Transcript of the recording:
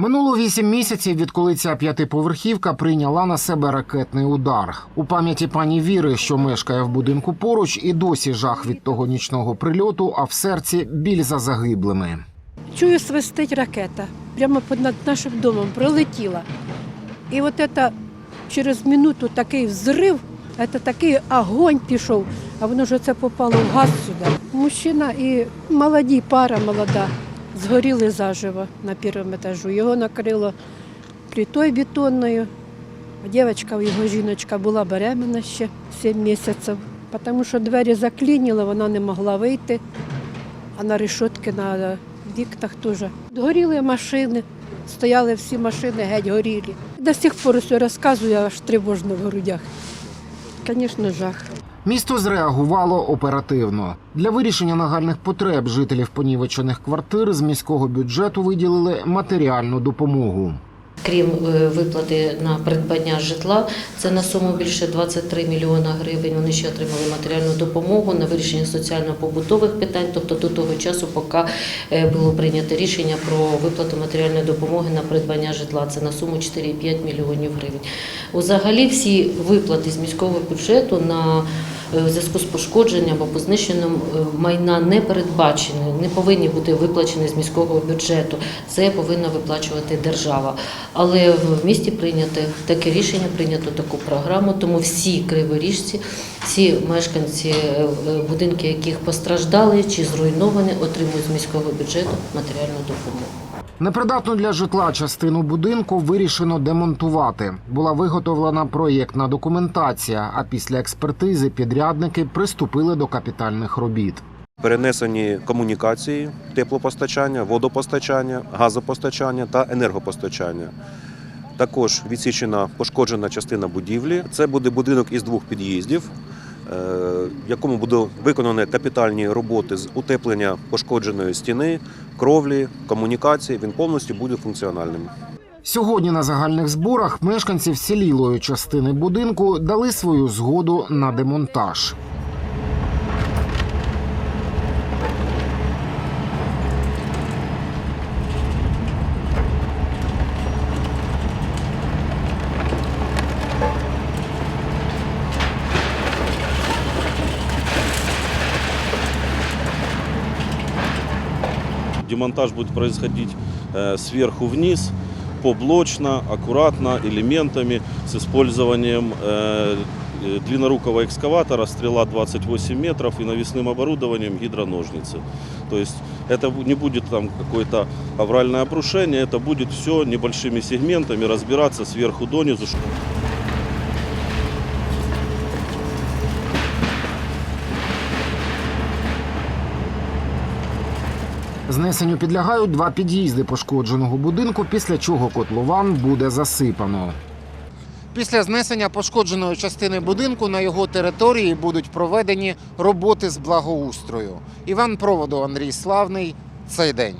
Минуло вісім місяців, відколи ця п'ятиповерхівка прийняла на себе ракетний удар. У пам'яті пані Віри, що мешкає в будинку поруч, і досі жах від того нічного прильоту, а в серці біль за загиблими. Чую, свистить ракета. Прямо під над нашим домом пролетіла. І от це через минуту такий взрив, це такий огонь пішов, а воно ж це попало в газ сюди. Мужчина і молоді, пара молода, згоріли заживо на першому етажу. Його накрило плитою бетонною. Дівчинка, його жіночка була беременна ще 7 місяців, тому що двері заклініло, вона не могла вийти а на решетки на віктах теж. Горіли машини, стояли всі машини, геть горілі. До сих пор все розказую, аж тривожно в грудях. Звісно, жах. Місто зреагувало оперативно. Для вирішення нагальних потреб жителів понівечених квартир з міського бюджету виділили матеріальну допомогу. Крім е, виплати на придбання житла, це на суму більше 23 мільйона гривень. Вони ще отримали матеріальну допомогу на вирішення соціально-побутових питань. Тобто до того часу, поки е, було прийнято рішення про виплату матеріальної допомоги на придбання житла, це на суму 4,5 мільйонів гривень. Взагалі всі виплати з міського бюджету на в зв'язку з пошкодженням або знищенням е, майна не передбачені, не повинні бути виплачені з міського бюджету. Це повинна виплачувати держава. Але в місті прийнято таке рішення, прийнято таку програму, тому всі криворіжці, всі мешканці е, е, будинки, яких постраждали чи зруйновані, отримують з міського бюджету матеріальну допомогу. Непридатну для житла частину будинку вирішено демонтувати. Була виготовлена проєктна документація, а після експертизи підрядники приступили до капітальних робіт. Перенесені комунікації, теплопостачання, водопостачання, газопостачання та енергопостачання. Також відсічена пошкоджена частина будівлі. Це буде будинок із двох під'їздів, в якому будуть виконані капітальні роботи з утеплення пошкодженої стіни, кровлі, комунікації. Він повністю буде функціональним. Сьогодні на загальних зборах мешканці вцілілої частини будинку дали свою згоду на демонтаж. Демонтаж будет происходить э, сверху вниз, поблочно, аккуратно, элементами, с использованием э, э, длиннорукого экскаватора, стрела 28 метров и навесным оборудованием гидроножницы. То есть это не будет там какое-то авральное обрушение, это будет все небольшими сегментами разбираться сверху донизу. Знесенню підлягають два під'їзди пошкодженого будинку, після чого котлован буде засипано. Після знесення пошкодженої частини будинку на його території будуть проведені роботи з благоустрою. Іван Проводу, Андрій Славний. Цей день.